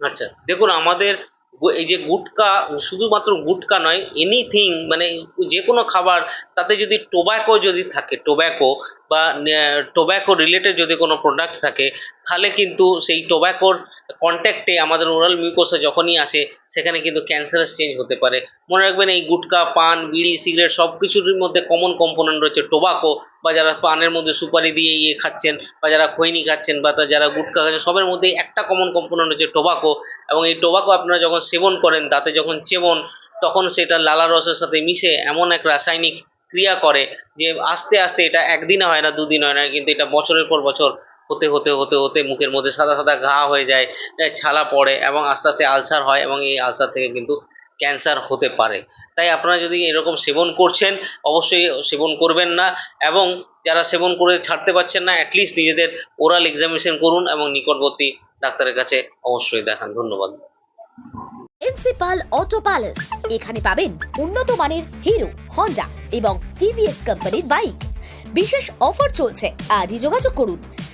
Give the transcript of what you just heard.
আচ্ছা দেখুন, আমাদের এই যে গুটকা, শুধুমাত্র গুটকা নয় এনিথিং মানে যে কোনো খাবার, তাতে যদি টোব্যাকো যদি থাকে টোব্যাকো বা টোব্যাকো রিলেটেড যদি কোনো প্রোডাক্ট থাকে, তাহলে কিন্তু সেই টোব্যাকোর কন্ট্যাক্টে আমাদের ওরাল মিউকোসা যখনই আসে, সেখানে কিন্তু ক্যান্সারাস চেঞ্জ হতে পারে। মনে রাখবেন এই গুটকা, পান, বিড়ি, সিগারেট সব কিছুর মধ্যে কমন কম্পোনেন্ট রয়েছে টোবাকো বা যারা পানের মধ্যে সুপারি দিয়ে ইয়ে খাচ্ছেন বা যারা খৈনি খাচ্ছেন বা যারা গুটকা খাচ্ছেন, সবের মধ্যে একটা কমন কম্পোনেন্ট হচ্ছে টোবাকো এবং এই টোবাকো আপনারা যখন সেবন করেন, দাঁতে যখন চেবন তখন সেটা লালা রসের সাথে মিশে এমন এক রাসায়নিক ক্রিয়া করে যে আস্তে আস্তে এটা একদিনে হয় না, দুদিন হয় না, কিন্তু এটা বছরের পর বছর হতে হতে হতে হতে মুখের মধ্যে সাদা সাদা ঘা হয়ে যায় ছালা পড়ে এবং আস্তে আস্তে আলসার হয় এবং এই আলসার থেকে কিন্তু ক্যান্সার হতে পারে। তাই আপনারা যদি এরকম সেবন করছেন, অবশ্যই সেবন করবেন না এবং যারা সেবন করে ছাড়তে পারছেন না অ্যাটলিস্ট নিজেদের ওরাল এক্সামিনেশন করুন এবং নিকটবর্তী ডাক্তারের কাছে অবশ্যই দেখান। ধন্যবাদ। প্রিন্সিপাল অটো প্যালেস এখানে পাবেন উন্নত মানের হিরো হন্ডা এবং টিভিএস কোম্পানির বাইক বিশেষ অফার চলছে। আজই যোগাযোগ করুন।